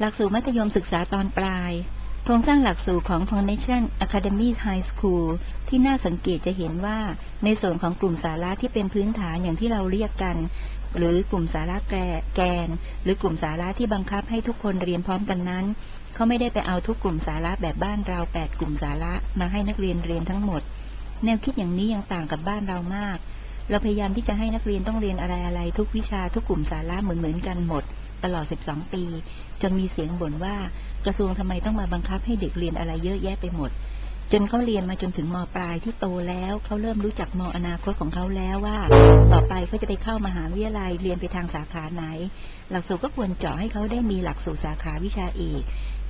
หลักสูตรมัธยมศึกษาตอนปลาย โครงสร้างหลักสูตรของ Foundation Academy High School ที่น่าสังเกตจะเห็นว่า ในส่วนของกลุ่มสาระที่เป็นพื้นฐานอย่างที่เราเรียกกัน หรือกลุ่มสาระแกแกนหรือกลุ่มสาระที่บังคับให้ทุกคนเรียนพร้อมกันนั้น เขาไม่ได้ไปเอาทุกกลุ่มสาระแบบบ้านเราแปดกลุ่มสาระมาให้นักเรียนเรียนทั้งหมด แนวคิดอย่างนี้ยังต่างกับบ้านเรามาก เราพยายามที่จะให้นักเรียนต้องเรียนอะไรอะไรทุกวิชาทุกกลุ่มสาระเหมือนเหมือนกันหมด ตลอด 12 ปี จนมีเสียงบ่นว่ากระทรวงทำไมต้องมาบังคับให้เด็กเรียนอะไรเยอะแยะไปหมด จนเขาเรียนมาจนถึงมปลายที่โตแล้วเขาเริ่มรู้จักมอนาคตของเขาแล้วว่า ต่อไปเขาจะไปเข้ามหาวิทยาลัยเรียนไปทางสาขาไหน หลักสูตรก็ควรเจาะให้เขาได้มีหลักสูตรสาขาวิชาเอก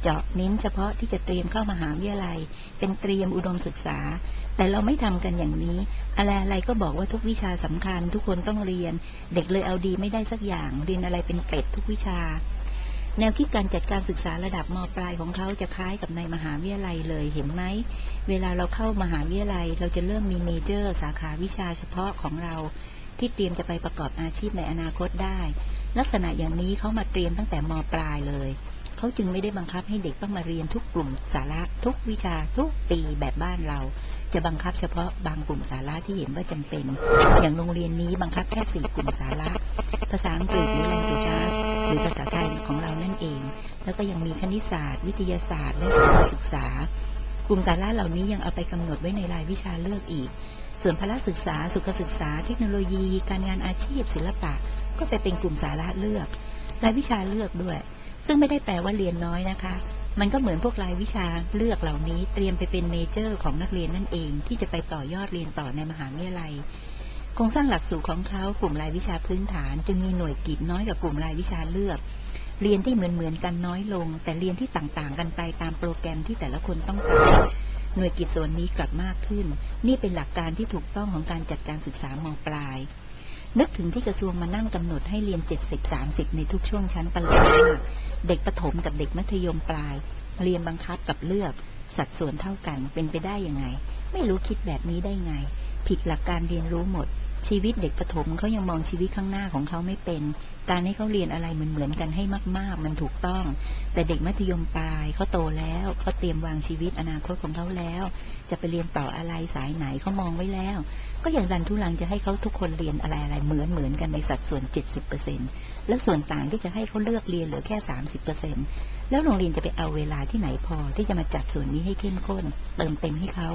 เจาะเน้นเฉพาะที่จะเตรียมเข้ามหาวิทยาลัย เป็นเตรียมอุดมศึกษา แต่เราไม่ทำกันอย่างนี้ อะไรอะไรก็บอกว่าทุกวิชาสำคัญ ทุกคนต้องเรียน เด็กเลยเอาดีไม่ได้สักอย่าง เรียนอะไรเป็นเป็ดทุกวิชา แนวคิดการจัดการศึกษาระดับมปลายของเขาจะคล้ายกับในมหาวิทยาลัยเลยเห็นไหม เวลาเราเข้ามหาวิทยาลัย เราจะเริ่มมีเมเจอร์ สาขาวิชาเฉพาะของเรา ที่เตรียมจะไปประกอบอาชีพในอนาคตได้ ลักษณะอย่างนี้เขามาเตรียมตั้งแต่มปลายเลย เขาจึงไม่ได้บังคับให้เด็กต้องมาเรียนทุกกลุ่มสาระทุกวิชาทุกปีแบบบ้านเรา จะบังคับเฉพาะบางกลุ่มสาระที่เห็นว่าจำเป็น อย่างโรงเรียนนี้บังคับแค่สี่กลุ่มสาระ ภาษาอังกฤษหรือ languages หรือภาษาไทยของเรานั่นเอง แล้วก็ยังมีคณิตศาสตร์ วิทยาศาสตร์ และสังคมศึกษา กลุ่มสาระเหล่านี้ยังเอาไปกำหนดไว้ในรายวิชาเลือกอีก ส่วนพละศึกษา สุขศึกษา เทคโนโลยี การงานอาชีพ ศิลปะ ก็ไปเป็นกลุ่มสาระเลือก รายวิชาเลือกด้วย ซึ่งไม่ได้แปลว่าเรียนน้อยนะคะ มันก็เหมือนพวกรายวิชาเลือกเหล่านี้ เตรียมไปเป็นเมเจอร์ของนักเรียนนั่นเอง ที่จะไปต่อยอดเรียนต่อในมหาวิทยาลัยโครงสร้างหลักสูตรของเขากลุ่มรายวิชาพื้นฐาน จึงมีหน่วยกิจน้อยกว่ากลุ่มรายวิชาเลือก เรียนที่เหมือนเหมือนๆกันน้อยลง แต่เรียนที่ต่างๆ กันไปตามโปรแกรมที่แต่ละคนต้องการหน่วยกิจส่วนนี้กลับมากขึ้น นี่เป็นหลักการที่ถูกต้องของการจัดการศึกษามปลาย นึกถึงที่กระทรวงมานั่งกำหนดให้เรียน 70-30 ในทุกช่วงชั้นประหลาดมากเด็กประถมกับเด็กมัธยมปลาย เรียนบังคับกับเลือก สัดส่วนเท่ากันเป็นไปได้ยังไง ไม่รู้คิดแบบนี้ได้ไง ผิดหลักการเรียนรู้หมด ชีวิตเด็กประถมเขายังมองชีวิตข้างหน้าของเขาไม่เป็น การให้เขาเรียนอะไรเหมือนๆกันให้มาก ๆ มันถูกต้อง แต่เด็กมัธยมปลายเขาโตแล้วเขาเตรียมวางชีวิตอนาคตของเขาแล้ว จะไปเรียนต่ออะไรสายไหนเขามองไว้แล้ว ก็อย่างดันทุลังจะให้เขาทุกคนเรียนอะไรอะไรเหมือนเหมือนๆกันในสัดส่วน 70%แล้วส่วนต่างที่จะให้เขาเลือกเรียนเหลือแค่ 30%แล้วโรงเรียนจะไปเอาเวลาที่ไหนพอที่จะมาจัดส่วนนี้ให้เข้มข้น เติมเต็มให้เขา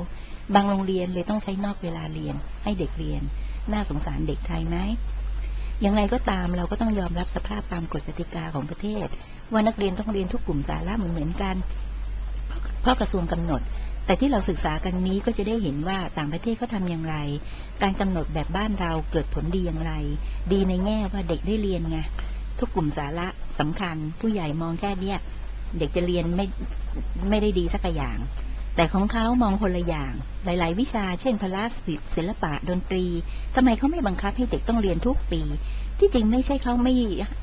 บางโรงเรียนเลยต้องใช้นอกเวลาเรียนให้เด็กเรียน น่าสงสารเด็กไทยไหมอย่างไรก็ตามเราก็ต้องยอมรับสภาพตามกฎกติกาของประเทศ ว่านักเรียนต้องเรียนทุกกลุ่มสาระเหมือนเหมือนกัน เพราะกระทรวงกำหนด แต่ที่เราศึกษากันนี้ก็จะได้เห็นว่าต่างประเทศเขาทำอย่างไร การกำหนดแบบบ้านเราเกิดผลดีอย่างไร ดีในแง่ว่าเด็กได้เรียนไงทุกกลุ่มสาระสำคัญ ผู้ใหญ่มองแค่เนี้ยเด็กจะเรียนไม่ไม่ได้ดีสักอย่าง แต่ของเขามองคนละอย่าง หลาย ๆ วิชา เช่นพละศิลปะ ดนตรีทำไมเขาไม่บังคับให้เด็กต้องเรียนทุกปี ที่จริงไม่ใช่เขาไม่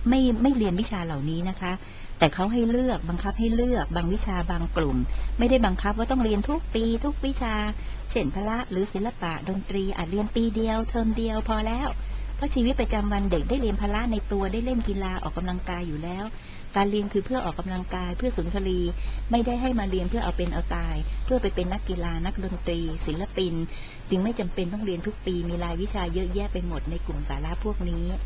ไม่ไม่เรียนวิชาเหล่านี้นะคะ แต่เขาให้เลือกบังคับให้เลือก บางวิชาบางกลุ่ม ไม่ได้บังคับว่าต้องเรียนทุกปี ทุกวิชา เช่นพละหรือศิลปะ ดนตรีอาจเรียนปีเดียว เทอมเดียวพอแล้ว เพราะชีวิตประจำวันเด็กได้เรียนพละในตัวได้เล่นกีฬาออกกำลังกายอยู่แล้ว การเรียนคือเพื่อออกกำลังกายเพื่อสุนทรีไม่ได้ให้มาเรียนเพื่อเอาเป็นเอาตาย เพื่อไปเป็นนักกีฬานักดนตรี ศิลปิน จึงไม่จำเป็นต้องเรียนทุกปีมีรายวิชาเยอะแยะไปหมดในกลุ่มสาระพวกนี้